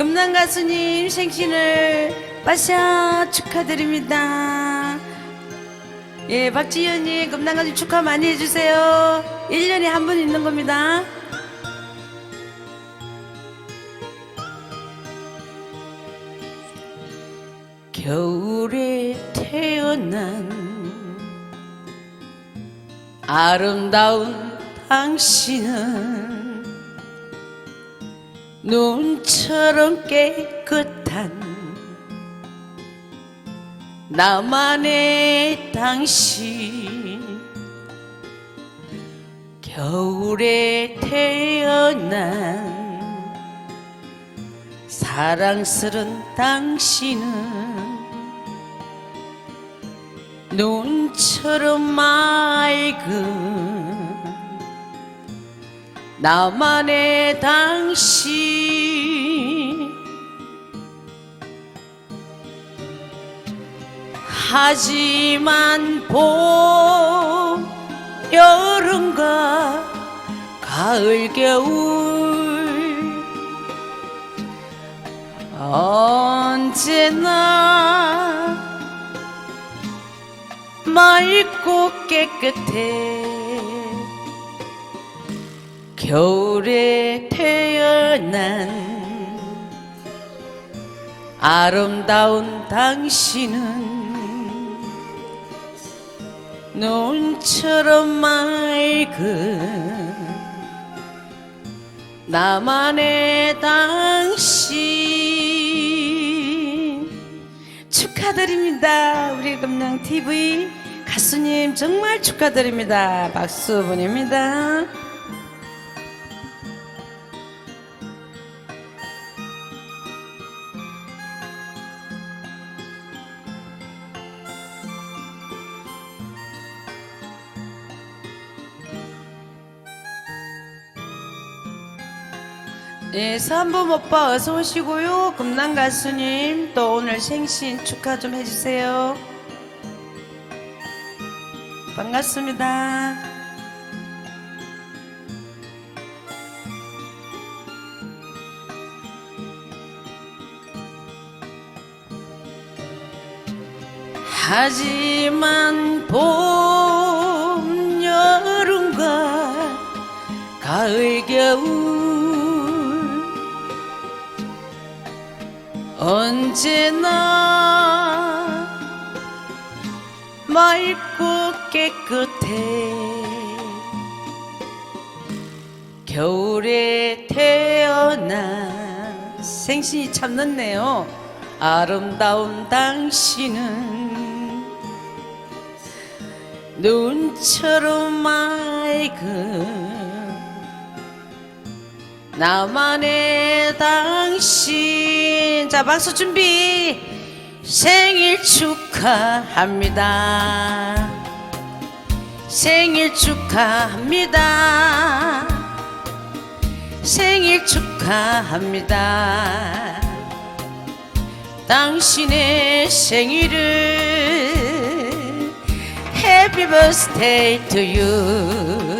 금남 가수님 생신을 빠샤 축하드립니다. 예, 박지현님 금남 가수 축하 많이 해주세요. 1년에 한 번 있는 겁니다. 겨울에 태어난 아름다운 당신은 눈처럼 깨끗한 나만의 당신. 겨울에 태어난 사랑스런 당신은 눈처럼 맑은 나만의 당신. 하지만 봄 여름과 가을 겨울 언제나 맑고 깨끗해 겨울에 태어난 아름다운 당신은 눈처럼 맑은 나만의 당신. 축하드립니다 우리 금양 TV 가수님 정말 축하드립니다. 박수 보냅니다 네, 삼범 오빠 어서 오시고요. 금남 가수님 또 오늘 생신 축하 좀 해주세요. 반갑습니다. 하지만 봄, 여름과 가을, 겨울 언제나 맑고 깨끗해. 겨울에 태어나 생신이 참 늦네요. 아름다운 당신은 눈처럼 맑은 나만의 당신. 자 박수 준비. 생일 축하합니다. 생일 축하합니다. 생일 축하합니다. 당신의 생일을 birthday to you